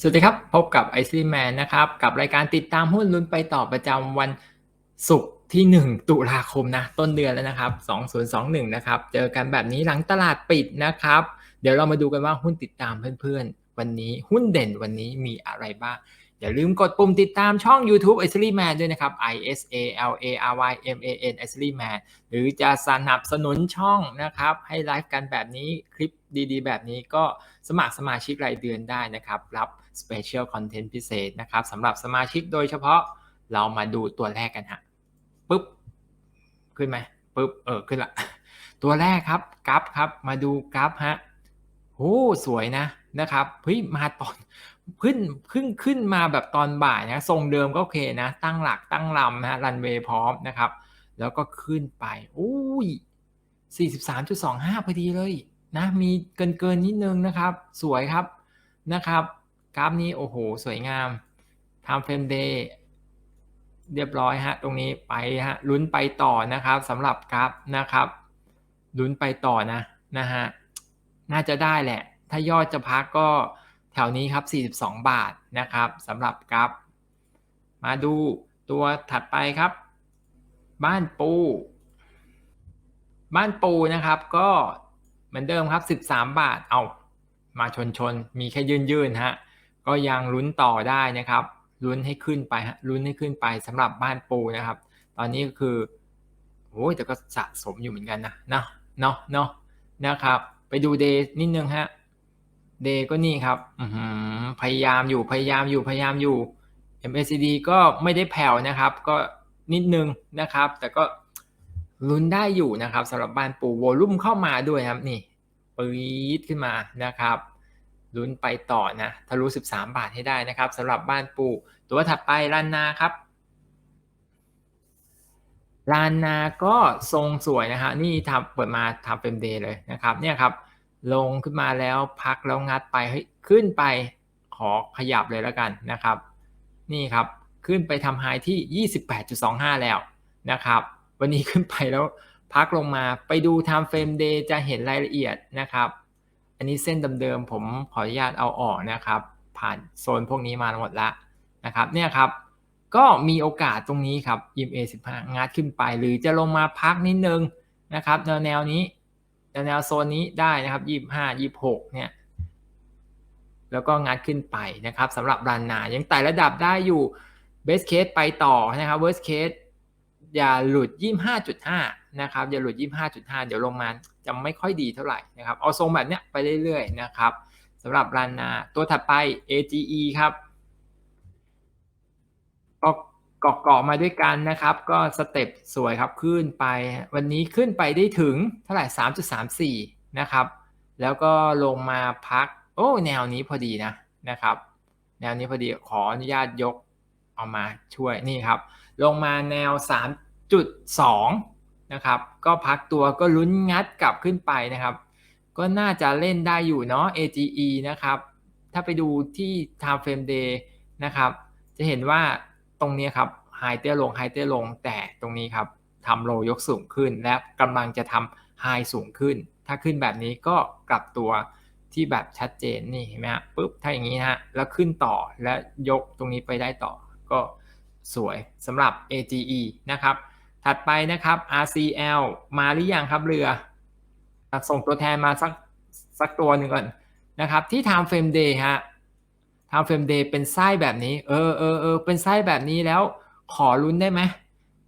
สวัสดีครับ พบกับไอซีแมนนะครับ กับรายการติดตามหุ้นลุ้นไปต่อประจำวันศุกร์ที่ 1 ตุลาคมนะ ต้นเดือนแล้วนะครับ 2021 นะครับ เจอกันแบบนี้หลังตลาดปิดนะครับ เดี๋ยวเรามาดูกันว่าหุ้นติดตามเพื่อนๆ วันนี้หุ้นเด่นวันนี้มีอะไรบ้าง อย่าลืมกดปุ่มติดตามช่อง YouTube i s l y Man ด้วยนะครับ I S A L A R Y M A N i s l y Man หรือจะสนับสนุนช่องนะครับ ให้ไลฟ์กันแบบนี้คลิปดีๆ แบบนี้ก็สมัครสมาชิกรายเดือนได้นะครับ รับ Special Content พิเศษนะครับสำหรับสมาชิกโดยเฉพาะเรามาดูตัวแรกกันฮะปุ๊บ ขึ้นไหมปุ๊บ เออ ขึ้นละ ตัวแรกครับ กราฟครับ มาดูกราฟฮะโอ้สวยนะนะครับเฮ้ยมาตอนขึ้นขึ้นขึ้นมาแบบตอนบ่ายนะทรงเดิมก็โอเคนะ ตั้งหลักตั้งลำนะรันเวย์พร้อมนะครับ แล้วก็ขึ้นไปอุ้ย43.25พอดีเลยนะ มีเกินเกินนิดนึงนะครับ สวยครับนะครับ กราฟนี้โอ้โห สวยงาม time frame day เรียบร้อยฮะ ตรงนี้ไปฮะลุ้นไปต่อนะครับสำหรับกราฟนะครับลุ้นไปต่อนะนะฮะน่าจะได้แหละ ถ้ายอดจะพักก็แถวนี้ครับ 42 บาทนะครับสำหรับกราฟมาดูตัวถัดไปครับ บ้านปู บ้านปูนะครับก็เหมือนเดิมครับ 13 บาทเอามาชนชนมีแค่ยืนยืนฮะ ก็ยังลุ้นต่อได้นะครับลุ้นให้ขึ้นไปลุ้นให้ขึ้นไปสำหรับบ้านปูนะครับ ตอนนี้ก็คือโอ้ยแต่ก็สะสมอยู่เหมือนกันนะเนาะเนาะเนาะนะครับ ไปดูเดย์นิดนึงฮะเดย์ก็นี่ครับพยายามอยู่พยายามอยู่พยายามอยู่ MACD ก็ไม่ได้แผ่วนะครับ ก็นิดนึงนะครับ แต่ก็ลุ้นได้อยู่นะครับสำหรับบ้านปูโวลุ่มเข้ามาด้วยครับนี่ปี๊ดขึ้นมานะครับ ลุ้นไปต่อนะทะลุ 13 บาทให้ได้นะครับสำหรับบ้านปู ตัวถัดไปลานนาครับลานนาก็ทรงสวยนะฮะนี่ทำเปิดมาทำเป็นเดย์เลยนะครับเนี่ยครับลงขึ้นมาแล้วพักแล้วงัดไปเฮ้ขึ้นไปขอขยับเลยแล้วกันนะครับ นี่ครับขึ้นไปทำไฮที่ 28.25 แล้วนะครับ วันนี้ขึ้นไปแล้วพักลงมาไปดู time frame day จะเห็นรายละเอียดนะครับ อันนี้เส้นเดิมๆผมขออนุญาตเอาออกนะครับ ผ่านโซนพวกนี้มาหมดละนะครับเนี่ยครับก็มีโอกาสตรงนี้ครับ EMA 15งัดขึ้นไป หรือจะลงมาพักนิดนึงนะครับแนวแนวนี้แนวแนวโซนนี้ได้นะครับ 25 26 เนี่ย แล้วก็งัดขึ้นไปนะครับสำหรับรันนายังไต่ระดับได้อยู่ best case ไปต่อนะครับ worst case อย่าหลุด 25.5 นะครับอย่าหลุด 25.5 เดี๋ยวลงมาจะไม่ค่อยดีเท่าไหร่นะครับเอาทรงแบบเนี้ยไปเรื่อยๆนะครับสำหรับรันนาตัวถัดไป AGE ครับก็เกาะเกาะมาด้วยกันนะครับ ก็สเต็ปสวยครับขึ้นไป วันนี้ขึ้นไปได้ถึงเท่าไหร่ 3.34 นะครับ แล้วก็ลงมาพัก โอ้แนวนี้พอดีนะนะครับ แนวนี้พอดีขออนุญาตยกเอามาช่วยนี่ครับ ลงมาแนว 3.2 นะครับ ก็พักตัวก็ลุ้นงัดกลับขึ้นไปนะครับ ก็น่าจะเล่นได้อยู่เนาะ AGE นะครับ ถ้าไปดูที่ time frame day นะครับ จะเห็นว่าตรงนี้ครับไฮเตี้ยลงไฮเตี้ยลงแต่ตรงนี้ครับทำโลยกสูงขึ้น และกำลังจะทำไฮสูงขึ้น ถ้าขึ้นแบบนี้ก็กลับตัวที่แบบชัดเจนนี่เห็นไหมฮะปุ๊บถ้าอย่างนี้นะฮะแล้วขึ้นต่อและยกตรงนี้ไปได้ต่อก็สวยสำหรับ AGE นะครับ ถัดไปนะครับ RCL มาหรือยังครับเรือ ส่งตัวแทนมาสักสักตัวหนึ่งก่อนนะครับ ที่ Time Frame Day ฮะ Time Frame Day เป็นไส้แบบนี้ เออเออเออเป็นไส้แบบนี้แล้วขอลุ้นได้ไหม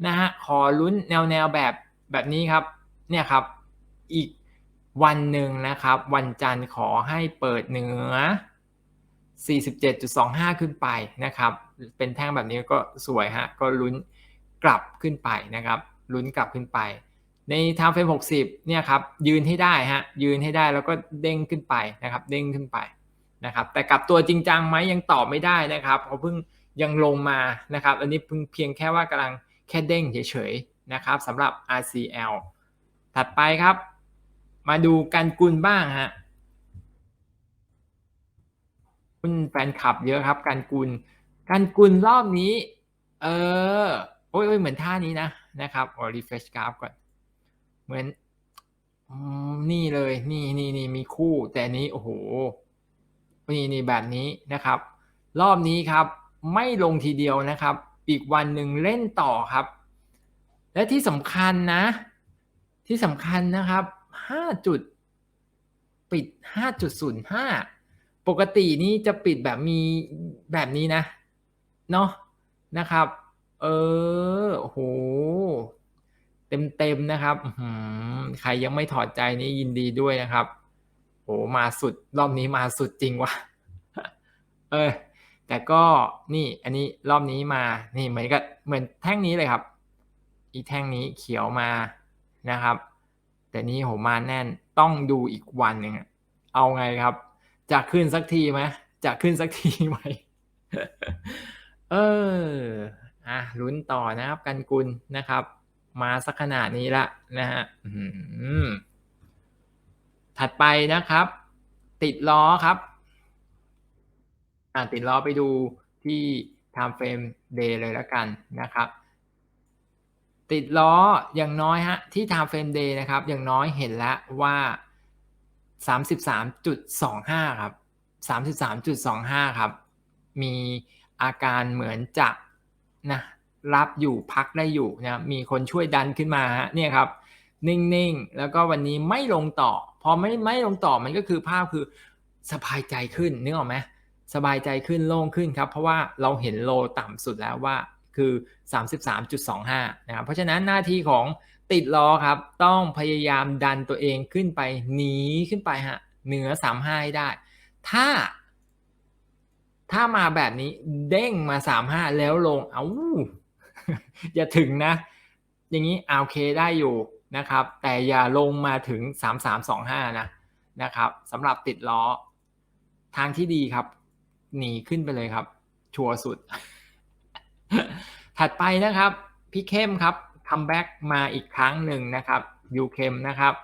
นะฮะ ขอลุ้นแนวแนวแบบแบบนี้ครับ เนี่ยครับ อีกวันหนึ่งนะครับ วันจันทร์ขอให้เปิดเหนือ 47.25 ขึ้นไปนะครับ เป็นแท่งแบบนี้ก็สวยฮะ ก็ลุ้น กลับขึ้นไปนะครับลุ้นกลับขึ้นไป ใน time frame 60เนี่ยครับยืนให้ได้ฮะยืนให้ได้แล้วก็เด้งขึ้นไปนะครับเด้งขึ้นไปนะครับแต่กลับตัวจริงจังไหมยังตอบไม่ได้นะครับเพราะเพิ่งยังลงมานะครับอันนี้เพิ่งเพียงแค่ว่ากำลังแค่เด้งเฉยๆนะครับสำหรับ RCL ถัดไปครับ มาดูกันกุลบ้างฮะคุณแฟนคลับเยอะครับการกุลการกุลรอบนี้ เออ โอ้ยเหมือนท่านี้นะนะครับออรีเฟชกราฟก่อน เหมือนนี่เลยนี่นี่นี่มีคู่แต่นี้โอ้โหนี่นี่แบบนี้นะครับ รอบนี้ครับไม่ลงทีเดียวนะครับ อีกวันหนึ่งเล่นต่อครับ และที่สำคัญนะ ที่สำคัญนะครับ5จุดปิด 5.05 ปกตินี้จะปิดแบบมีแบบนี้นะ เนาะนะครับ เออโหเต็ม ๆ นะครับใครยังไม่ถอดใจนี้ยินดีด้วยนะครับโหมาสุด รอบนี้มาสุดจริงวะเออ แต่ก็ นี่ อันนี้ รอบนี้มา นี่เหมือนกับ เหมือนแท่งนี้เลยครับ อีแท่งนี้เขียวมานะครับ แต่นี้โหมาแน่น ต้องดูอีกวันหนึ่งเอาไงครับ จะขึ้นสักทีไหม จะขึ้นสัก ทีไหม เออ อะลุ้นต่อนะครับกันกุลนะครับ มาสักขนาดนี้ละนะฮะถัดไปนะครับ ติดล้อครับ อ่าติดล้อไปดูที่ time frame day เลยล้วกันนะครับ ติดล้ออย่างน้อยฮะที่ time frame day นะครับ อย่างน้อยเห็นแล้วว่า 33.25 ครับ 33.25 ครับ มีอาการเหมือนจะ นะรับอยู่พักได้อยู่นะมีคนช่วยดันขึ้นมาฮะเนี่ยครับ นิ่งๆ แล้วก็วันนี้ไม่ลงต่อ พอไม่ไม่ลงต่อมันก็คือภาพคือสบายใจขึ้นนึกออกไหมสบายใจขึ้นโล่งขึ้นครับ เพราะว่าเราเห็นโลต่ำสุดแล้วว่าคือ 33.25 นะครับ เพราะฉะนั้นหน้าที่ของติดล้อครับ ต้องพยายามดันตัวเองขึ้นไปหนีขึ้นไปฮะเหนือ 35 ให้ได้ ถ้า ถ้ามาแบบนี้เด้งมา35แล้วลง เอา้าอย่าถึงนะ อย่างนี้โอเคได้อยู่นะครับ แต่อย่าลงมาถึง3325นะนะครับสำหรับติดล้อ ทางที่ดีครับ หนีขึ้นไปเลยครับ ชัวร์สุด ถัดไปนะครับ พี่เข้มครับคัมแบ็กมาอีกครั้งหนึ่งนะครับยูเคมนะครับ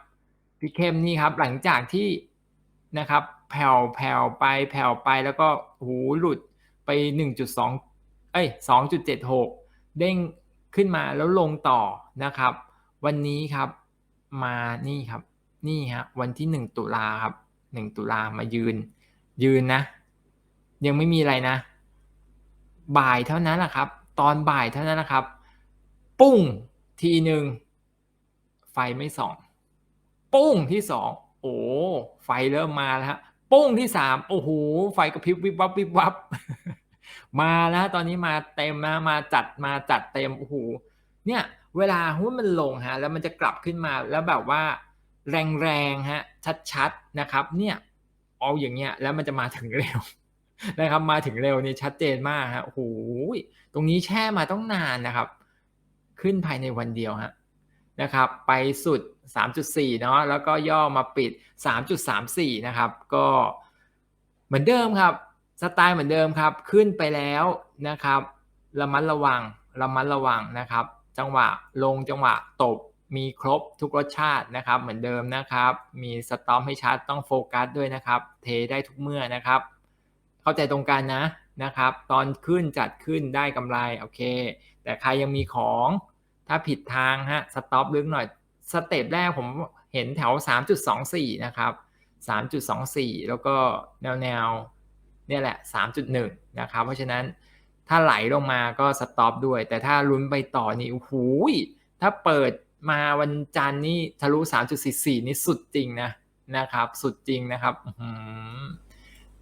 พี่เข้มนี่ครับ หลังจากที่ นะครับ แผ่วแผ่วไปแผ่วไปแล้วก็หูหลุดไป 1.2 เอ้ย 2.76 เด้งขึ้นมาแล้วลงต่อนะครับ วันนี้ครับมานี่ครับ นี่ฮะวันที่ 1 ตุลาครับ 1 ตุลามายืน ยืนนะ ยังไม่มีอะไรนะ บ่ายเท่านั้นแหละครับ ตอนบ่ายเท่านั้นนะครับ ปุ้งทีหนึ่งไฟไม่ส่อง ปุ้งที่สอง อ้ไฟเริ่มมาแล้วฮะปุ้งที่สามโอ้โหไฟกระพริบวิบวับวิบวับ มาแล้วตอนนี้มาเต็มนะมาจัดมาจัดเต็มโอ้โหเนี่ยเวลาหุ้นมันลงฮะแล้วมันจะกลับขึ้นมาแล้วแบบว่า แรงๆฮะชัดๆนะครับ เนี่ยเอาอย่างเงี้ยแล้วมันจะมาถึงเร็วนะครับมาถึงเร็วนี่ชัดเจนมากฮะโอ้โหตรงนี้แช่มาต้องนานนะครับ ขึ้นภายในวันเดียวฮะนะครับ ไปสุด 3.4 เนาะแล้วก็ย่อมาปิด 3.34 นะครับ ก็เหมือนเดิมครับ สไตล์เหมือนเดิมครับ ขึ้นไปแล้วนะครับ ระมัดระวัง ระมัดระวังนะครับ จังหวะลงจังหวะตบมีครบทุกรสชาตินะครับ เหมือนเดิมนะครับ มีสต็อปให้ชัดต้องโฟกัสด้วยนะครับ เทได้ทุกเมื่อนะครับ เข้าใจตรงกันนะนะครับ ตอนขึ้นจัดขึ้นได้กำไรโอเค แต่ใครยังมีของถ้าผิดทางฮะสต็อปลึกหน่อย สเต็ปแรกผมเห็นแถว 3.24 นะครับ 3.24 แล้วก็แนวแนวเนี่ยแหละ 3.1 นะครับ เพราะฉะนั้นถ้าไหลลงมาก็สต็อปด้วย แต่ถ้าลุ้นไปต่อนี่โอ้โหถ้าเปิดมาวันจันทร์นี่ทะลุ 3.44 นี่สุดจริงนะนะครับ สุดจริงนะครับ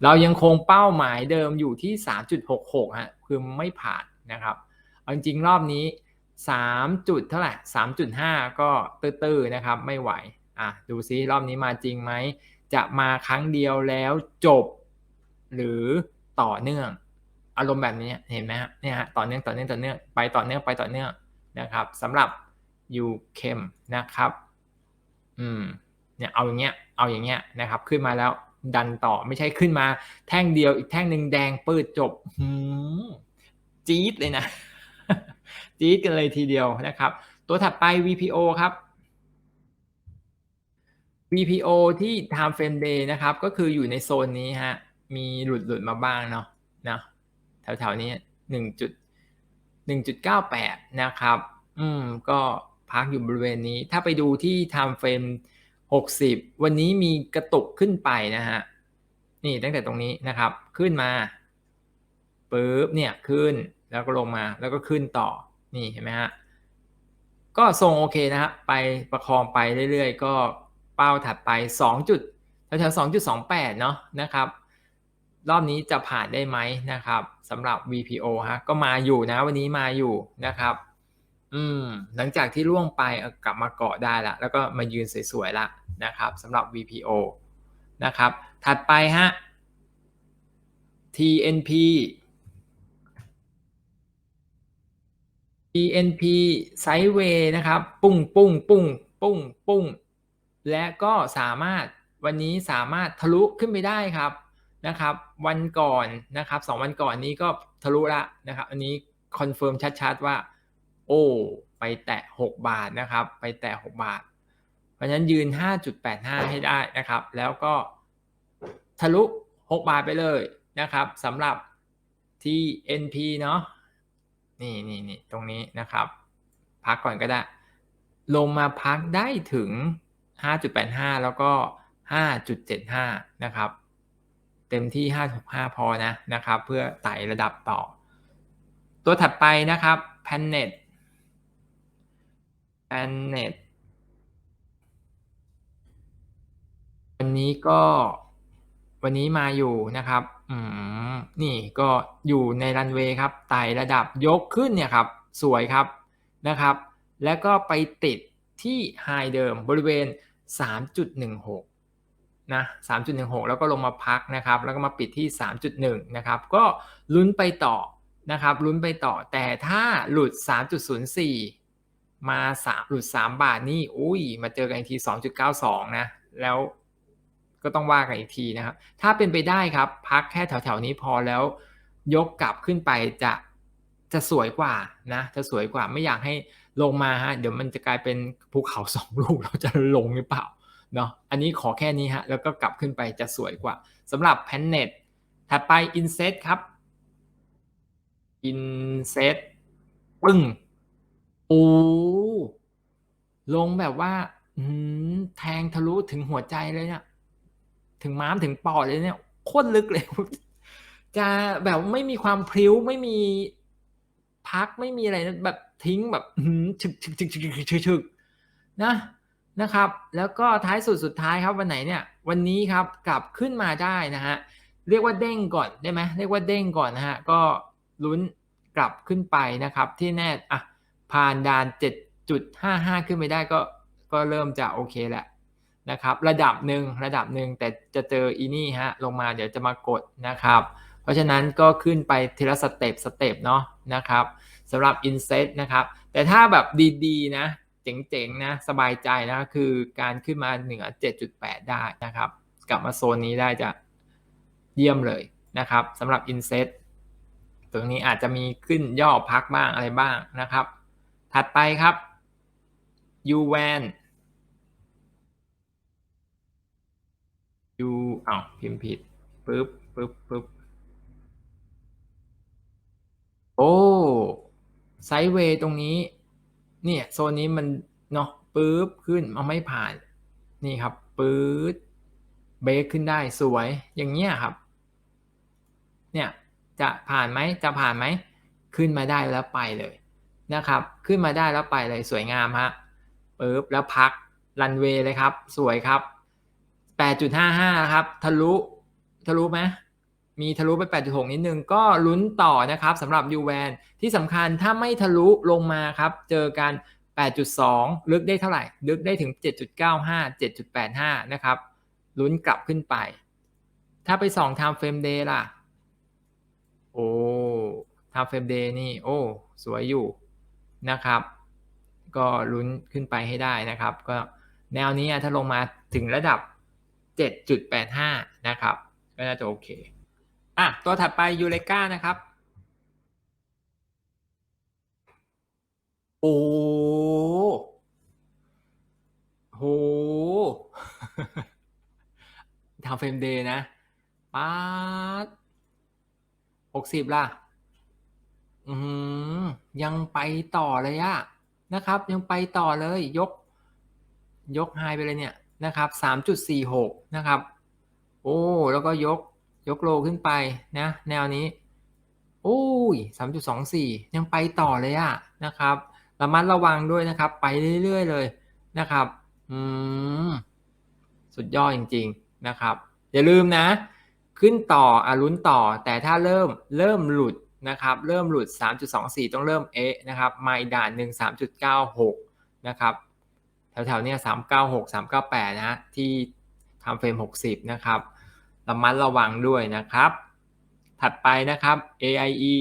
เรายังคงเป้าหมายเดิมอยู่ที่ 3.66 ฮะ คือไม่ผ่านนะครับ เอาจริงรอบนี้ 3จุดเท่าไหร่3.5ก็ตื้อๆนะครับไม่ไหวอะดูซิรอบนี้มาจริงไหม จะมาครั้งเดียวแล้วจบ หรือต่อเนื่อง อารมณ์แบบนี้เห็นไหมฮะเนี่ยฮะต่อเนื่องต่อเนื่องต่อเนื่องไปต่อเนื่องไปต่อเนื่องนะครับสำหรับยูเคมนะครับอืมเนี่ยเอาอย่างเงี้ยเอาอย่างเงี้ยนะครับ ขึ้นมาแล้วดันต่อไม่ใช่ขึ้นมา แท่งเดียวอีกแท่งหนึ่งแดงปืดจบจี๊ดเลยนะ จี๊ดกันเลยทีเดียวนะครับ ตัวถัดไป VPO ครับ VPO ที่ time frame day นะครับ ก็คืออยู่ในโซนนี้ฮะ มีหลุดหลุดมาบ้างเนาะนะแถวๆนี้หนึ่งจุดหนึ่งจุดเก้าแปดนะครับ อืม ก็พักอยู่บริเวณนี้ ถ้าไปดูที่ time frame หกสิบวันนี้มีกระตุกขึ้นไปนะฮะ นี่ตั้งแต่ตรงนี้นะครับ ขึ้นมาปึ๊บเนี่ยขึ้น แล้วก็ลงมาแล้วก็ขึ้นต่อนี่เห็นไหมฮะก็ทรงโอเคนะฮะไปประคองไปเรื่อยๆ ก็เป้าถัดไป 2 จุดแถวๆ2.28 เนาะนะครับ รอบนี้จะผ่านได้ไหมนะครับสำหรับ VPO ฮะก็มาอยู่นะวันนี้มาอยู่นะครับ อืมหลังจากที่ล่วงไปกลับมาเกาะได้ละ แล้วก็มายืนสวยๆละนะครับสำหรับ VPO นะครับ ถัดไปฮะ TNP TNP ไซด์เวย์นะครับ ปุ้งปุ้งปุ้งปุ้งปุ้งและก็สามารถวันนี้สามารถทะลุขึ้นไปได้ครับนะครับ วันก่อนนะครับสองวันก่อนนี้ก็ทะลุละนะครับ อันนี้คอนเฟิร์มชัดๆว่า โอ้ไปแตะ 6 บาทนะครับ ไปแตะ 6 บาท เพราะฉะนั้นยืน 5.85 ให้ได้นะครับ แล้วก็ทะลุ 6 บาทไปเลยนะครับสำหรับ TNP เนาะ นี่นี่นี่ตรงนี้นะครับ พักก่อนก็ได้ ลงมาพักได้ถึง 5.85 แล้วก็ 5.75 นะครับ เต็มที่5.65พอนะนะครับ เพื่อไต่ระดับต่อ ตัวถัดไปนะครับ Panet Panet วันนี้ก็วันนี้มาอยู่นะครับ อืมนี่ก็อยู่ในรันเวย์ครับไต่ระดับยกขึ้นเนี่ยครับ สวยครับนะครับ แล้วก็ไปติดที่ไฮเดิมบริเวณ 3.16 นะ 3.16 แล้วก็ลงมาพักนะครับ แล้วก็มาปิดที่ 3.1 นะครับ ก็ลุ้นไปต่อนะครับลุ้นไปต่อแต่ถ้าหลุด 3.04 มา3หลุด 3 บาทนี่อุ้ย มาเจอกันอีกที 2.92 นะ แล้ว ก็ต้องว่ากันอีกทีนะครับ ถ้าเป็นไปได้ครับ พักแค่แถวๆนี้พอแล้ว ยกกลับขึ้นไปจะจะสวยกว่านะจะสวยกว่าไม่อยากให้ลงมาฮะเดี๋ยวมันจะกลายเป็นภูเขาสองลูกเราจะลงหรือเปล่าเนาะอันนี้ขอแค่นี้ฮะแล้วก็กลับขึ้นไปจะสวยกว่าสำหรับแพนเน็ตถัดไป Inset ครับ Inset ปึ้งโอ้ลงแบบว่าแทงทะลุถึงหัวใจเลยเนี่ย ถึงม้ามถึงปอดเลยเนี่ยโคตรลึกเลย จะแบบไม่มีความพลิ้วไม่มีพักไม่มีอะไรแบบทิ้งแบบฉึกฉึกฉึกฉึกฉึกฉึกนะนะครับ แล้วก็ท้ายสุดสุดท้ายครับวันไหนเนี่ย วันนี้ครับกลับขึ้นมาได้นะฮะเรียกว่าเด้งก่อนได้ไหมเรียกว่าเด้งก่อนนะฮะก็ลุ้นกลับขึ้นไปนะครับ ที่แน่อะผ่านด่าน 7.55 ขึ้นไปได้ก็ก็เริ่มจะโอเคแหละ นะครับระดับหนึ่งระดับหนึ่งแต่จะเจออีนี่ฮะลงมาเดี๋ยวจะมากดนะครับ เพราะฉะนั้นก็ขึ้นไปทีละสเต็ปสเต็ปเนาะนะครับสำหรับ Inset นะครับแต่ถ้าแบบดีๆนะเจ๋งๆนะสบายใจนะคือการขึ้นมาเหนือ 7.8 ได้นะครับ กลับมาโซนนี้ได้จะเยี่ยมเลยนะครับสำหรับ Inset ตรงนี้อาจจะมีขึ้นย่อพักบ้างอะไรบ้างนะครับ ถัดไปครับ u w a n u อ้าวพิมพ์ผิดปึ๊บปึ๊บปึ๊บโอ้ไซด์เวย์ตรงนี้ เนี่ยโซนนี้มันเนาะปึ๊บขึ้นมาไม่ผ่าน นี่ครับปึ๊ดเบรกขึ้นได้สวยอย่างเงี้ยครับ เนี่ยจะผ่านไหมจะผ่านไหมขึ้นมาได้แล้วไปเลยนะครับ ขึ้นมาได้แล้วไปเลยสวยงามฮะปึ๊บแล้วพักรันเวย์เลยครับ สวยครับ 8.55ครับทะลุทะลุไหมมีทะลุไป 8.6 นิดนึง ก็ลุ้นต่อนะครับสำหรับ u w a n ที่สำคัญถ้าไม่ทะลุลงมาครับ เจอกัน 8.2 ลึกได้เท่าไหร่ ลึกได้ถึง 7.95 7.85 นะครับลุ้นกลับขึ้นไป ถ้าไปส่อง time frame day ล่ะ โอ้ time frame day นี่ โอ้ สวยอยู่นะครับ ก็ลุ้นขึ้นไปให้ได้นะครับ ก็แนวนี้ถ้าลงมาถึงระดับ 7.85 นะครับ ก็น่าจะโอเค อะ ตัวถัดไปยูเลกานะครับ โอ้โหทำเฟรมเดย์นะป๊าดหกสิบล่ะ อืมยังไปต่อเลยอะนะครับ ยังไปต่อเลย ยก ยกไฮไปเลยเนี่ย นะครับสามจุดสี่หกนะครับ โอ้ แล้วก็ยก ยกโลขึ้นไปนะ แนวนี้ โอ้ย 3.24 ยังไปต่อเลยอะนะครับ ระมัดระวังด้วยนะครับ ไปเรื่อย ๆ เลยนะครับ อืม สุดยอดจริง ๆ นะครับ อย่าลืมนะ ขึ้นต่ออาลุ้นต่อ แต่ถ้าเริ่ม เริ่มหลุดนะครับ เริ่มหลุด 3.24 ต้องเริ่มเอะนะครับ ไมาอีกด่านหนึ่ง3.96 นะครับ แถวๆเนี้ย396 398นะฮะที่ทำเฟรม60นะครับระมัดระวังด้วยนะครับ ถัดไปนะครับ AIE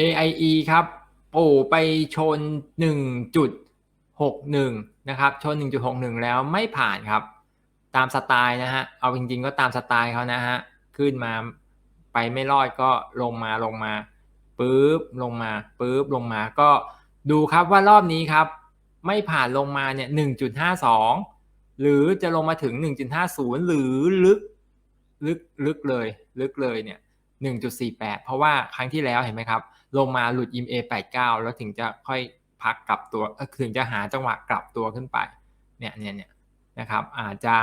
AIE ครับโอ้ไปชน 1.61 นะครับ ชน 1.61 แล้วไม่ผ่านครับ ตามสไตล์นะฮะ เอาจริงๆก็ตามสไตล์เขานะฮะ ขึ้นมาไปไม่รอดก็ลงมาลงมา ปุ๊บลงมาปุ๊บลงมาก็ดูครับว่ารอบนี้ครับ ไม่ผ่านลงมาเนี่ย 1.52 หรือจะลงมาถึง 1.50 หรือลึกลึกลึกเลย ลึกเลยเนี่ย 1.48 เพราะว่าครั้งที่แล้วเห็นไหมครับ ลงมาหลุด EMA 89 แล้วถึงจะค่อยพักกลับตัวถึงจะหาจังหวะกลับตัวขึ้นไป เนี่ยเนี่ยเนี่ยนะครับ อาจจะ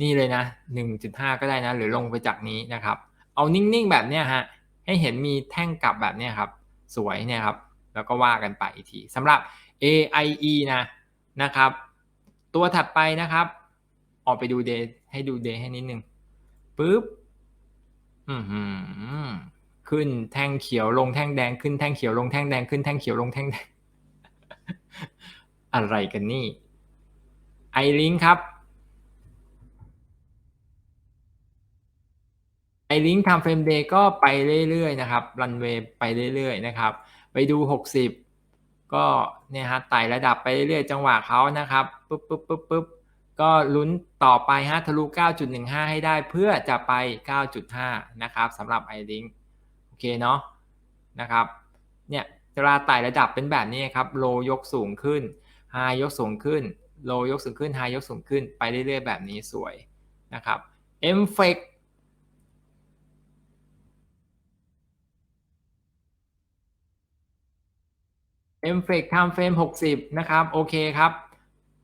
นี่เลยนะ 1.5 ก็ได้นะ หรือลงไปจากนี้นะครับ เอานิ่งๆแบบเนี้ยฮะ ให้เห็นมีแท่งกลับแบบนี้ครับ สวยเนี่ยครับ แล้วก็ว่ากันไปอีกทีสำหรับ AIE นะนะครับ ตัวถัดไปนะครับ ออกไปดูเดย์ให้ดูเดย์ให้นิดนึงปุ๊บอืมขึ้นแท่งเขียวลงแท่งแดงขึ้นแท่งเขียวลงแท่งแดงขึ้นแท่งเขียวลงแท่งแดงอะไรกันนี่ไอลิงครับ ไอลิงทำเฟรมเดย์ก็ไปเรื่อยๆนะครับรันเวย์ไปเรื่อยๆนะครับ ไปดู 60 ก็เนี่ยฮะไต่ระดับไปเรื่อยๆ จังหวะเขานะครับปุ๊บปุ๊บปุ๊บปุ๊บก็ลุ้นต่อไปฮะทะลุ 9.15 ให้ได้เพื่อจะไป 9.5 นะครับสำหรับไอลิงโอเคเนาะนะครับเนี่ยเวลาไต่ระดับเป็นแบบนี้ครับโลยกสูงขึ้นไฮยกสูงขึ้นโลยกสูงขึ้นไฮยกสูงขึ้นไปเรื่อยๆ แบบนี้สวยนะครับเอ็มเฟก เอ็มเฟกทำเฟรม60 นะครับ โอเคครับ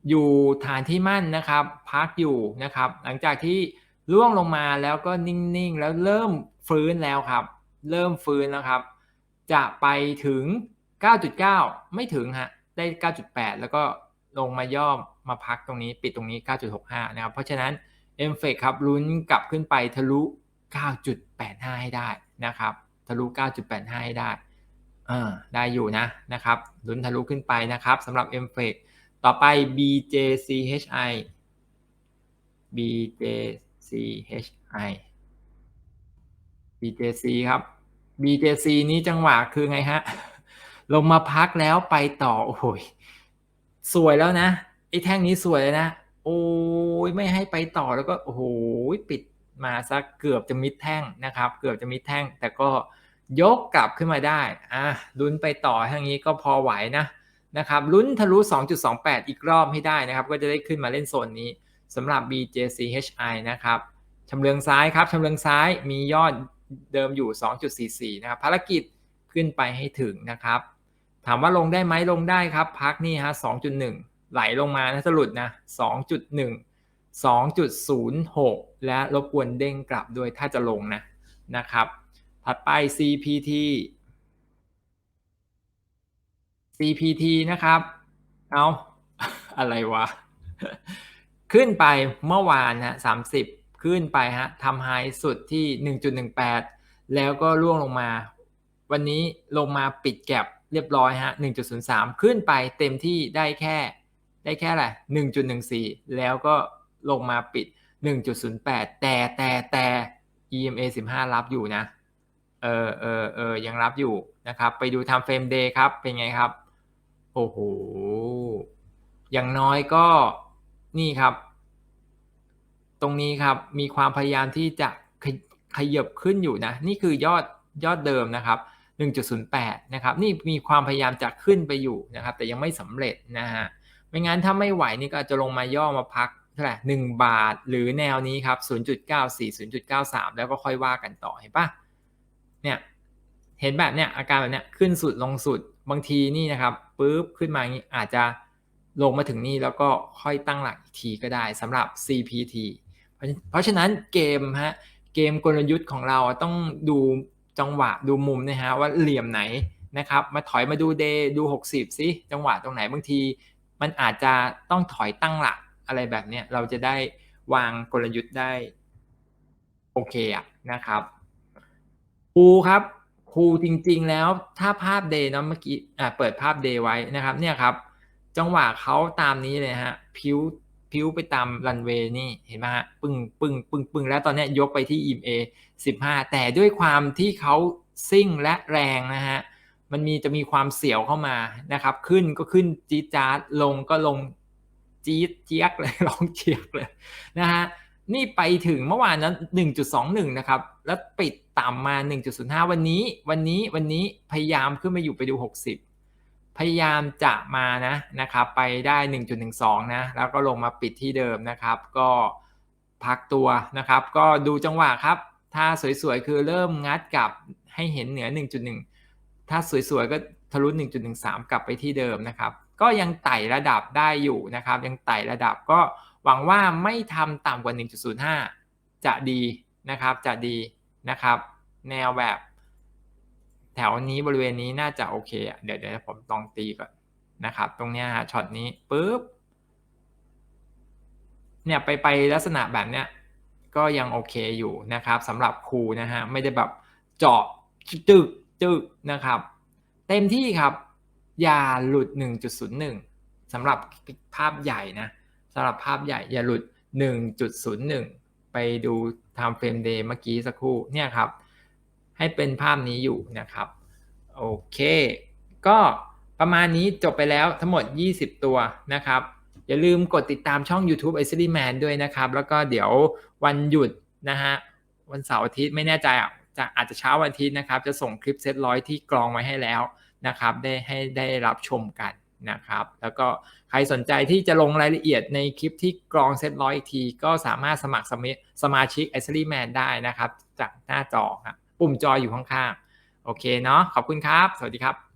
อยู่ฐานที่มั่นนะครับ พักอยู่นะครับ หลังจากที่ล่วงลงมาแล้วก็นิ่งๆ แล้วเริ่มฟื้นแล้วครับ เริ่มฟื้นแล้วครับ จะไปถึง 9.9 ไม่ถึงฮะ ได้ 9.8 แล้วก็ลงมาย่อมมาพักตรงนี้ ปิดตรงนี้ 9.65 นะครับ เพราะฉะนั้นเอ็มเฟกครับลุ้นกลับขึ้นไปทะลุ 9.85 ให้ได้นะครับ ทะลุ 9.85 ให้ได้ ได้อยู่นะนะครับลุ้นทะลุขึ้นไปนะครับสำหรับ m f e c ต่อไป BJCHI BJCHI BJC ครับ BJC นี้จังหวะคือไงฮะ ลงมาพักแล้วไปต่อ โอ้โหสวยแล้วนะไอ้แท่งนี้สวยเลยนะ โอ้ยไม่ให้ไปต่อแล้วก็โอ้โหปิดมาสักเกือบจะมิดแท่งนะครับ เกือบจะมิดแท่ง แต่ก็ ยกกลับขึ้นมาได้อะลุ้นไปต่อทางนี้ก็พอไหวนะนะครับลุ้นทะลุ 2.28 อีกรอบให้ได้นะครับ ก็จะได้ขึ้นมาเล่นโซนนี้สำหรับ BJCHI นะครับชำเลืองซ้ายครับชำเลืองซ้ายมียอดเดิมอยู่ 2.44 นะครับภารกิจขึ้นไปให้ถึงนะครับ ถามว่าลงได้ไหมลงได้ครับ พักนี่ฮะ 2.1 ไหลลงมานะสรุปนะ 2.1 2.06 และรบกวนเด้งกลับด้วยถ้าจะลงนะนะครับ ถัดไป CPT CPT นะครับ เอาอะไรวะ ขึ้นไปเมื่อวานฮะ30ขึ้นไปฮะทำไฮสุดที่ 1.18 แล้วก็ร่วงลงมา วันนี้ลงมาปิดแก็บเรียบร้อยฮะ 1.03 ขึ้นไปเต็มที่ได้แค่ได้แค่อะไร1.14 แล้วก็ลงมาปิด 1.08 แต่แต่แต่ EMA 15 รับอยู่นะ ออเออเออยังรับอยู่นะครับ ไปดูทำเฟรมเดย์ครับ เป็นไงครับ โอ้โห อย่างน้อยก็นี่ครับ ตรงนี้ครับ มีความพยายามที่จะขยับขึ้นอยู่นะ นี่คือยอดยอดเดิมนะครับ 1.08 นะครับ นี่มีความพยายามจะขึ้นไปอยู่นะครับ แต่ยังไม่สำเร็จนะฮะ ไม่งั้นถ้าไม่ไหวนี่ก็จะลงมาย่อมาพักเท่าไหร่หนึ่งบาทหรือแนวนี้ครับ 0.94 0.93 แล้วก็ค่อยว่ากันต่อเห็นปะ เนี่ยเห็นแบบเนี้ยอาการแบบเนี้ยขึ้นสุดลงสุดบางทีนี่นะครับปุ๊บขึ้นมาอย่างนี้อาจจะลงมาถึงนี่แล้วก็ค่อยตั้งหลักอีกทีก็ได้สำหรับ CPT เพราะฉะนั้นเกมฮะเกมกลยุทธ์ของเราต้องดูจังหวะดูมุมนะฮะว่าเหลี่ยมไหนนะครับมาถอยมาดูเดย์ดู 60สิจังหวะตรงไหนบางที มันอาจจะต้องถอยตั้งหลักอะไรแบบเนี้ยเราจะได้วางกลยุทธ์ได้โอเคอะนะครับ ครูครับครูจริง ๆ แล้วถ้าภาพเดย์เนาะเมื่อกี้อ่าเปิดภาพเดย์ไว้นะครับ เนี่ยครับ จังหวะเขาตามนี้เลยฮะพิ้วพิ้วไปตามรันเวย์นี่เห็นไหมฮะปึ้งปึ้งปึ้งปึ้งแล้วตอนนี้ยกไปที่ EMA 15 แต่ด้วยความที่เขาซิ่งและแรงนะฮะมันมีจะมีความเสียวเข้ามานะครับ ขึ้นก็ขึ้นจี๊ดจ๊าดลงก็ลงจี๊ดเจี๊ยกเลยลองเจี๊ยกเลยนะฮะนี่ไปถึงเมื่อวานนั้น 1.21 นะครับ แล้วปิด ต่ำมา 1.05 วันนี้ วันนี้ วันนี้ พยายามขึ้นมาอยู่ไปดู 60 พยายามจะมานะนะครับ ไปได้ 1.12 นะ แล้วก็ลงมาปิดที่เดิมนะครับ ก็พักตัวนะครับ ก็ดูจังหวะครับ ถ้าสวยๆ คือเริ่มงัดกลับให้เห็นเหนือ 1.1 ถ้าสวยๆ ก็ทะลุ 1.13 กลับไปที่เดิมนะครับ ก็ยังไต่ระดับได้อยู่นะครับ ยังไต่ระดับก็หวังว่าไม่ทำต่ำกว่า 1.05 จะดีนะครับ จะดี นะครับ แนวแบบแถวนี้บริเวณนี้น่าจะโอเคเดี๋ยวเดี๋ยวผมลองตีก่อนนะครับ ตรงเนี้ยฮะช็อตนี้ปุ๊บเนี่ยไปไปลักษณะแบบเนี้ยก็ยังโอเคอยู่นะครับสำหรับครูนะฮะไม่ได้แบบเจาะจึกจึกนะครับ เต็มที่ครับ อย่าหลุด 1.01สำหรับภาพใหญ่นะสำหรับภาพใหญ่อย่าหลุด 1.01 ไปดู time frame day เมื่อกี้สักครู่เนี่ยครับ ให้เป็นภาพนี้อยู่นะครับ โอเค ก็ประมาณนี้จบไปแล้วทั้งหมด 20 ตัวนะครับ อย่าลืมกดติดตามช่อง YouTube i c e r y Man ด้วยนะครับ แล้วก็เดี๋ยววันหยุดนะฮะ วันเสาร์อาทิตย์ไม่แน่ใจอะจะอาจจะเช้าวันอาทิตย์นะครับ จะส่งคลิปเซตร้อยที่กรองไว้ให้แล้วนะครับ ได้ให้ได้รับชมกัน นะครับ แล้วก็ใครสนใจที่จะลงรายละเอียดในคลิปที่กรองเซตร้อยอีกที ก็สามารถสมัครสมาชิก i c e y Man ได้นะครับ จากหน้าจอครับปุ่มจออยู่ข้างๆ โอเคเนาะขอบคุณครับ สวัสดีครับ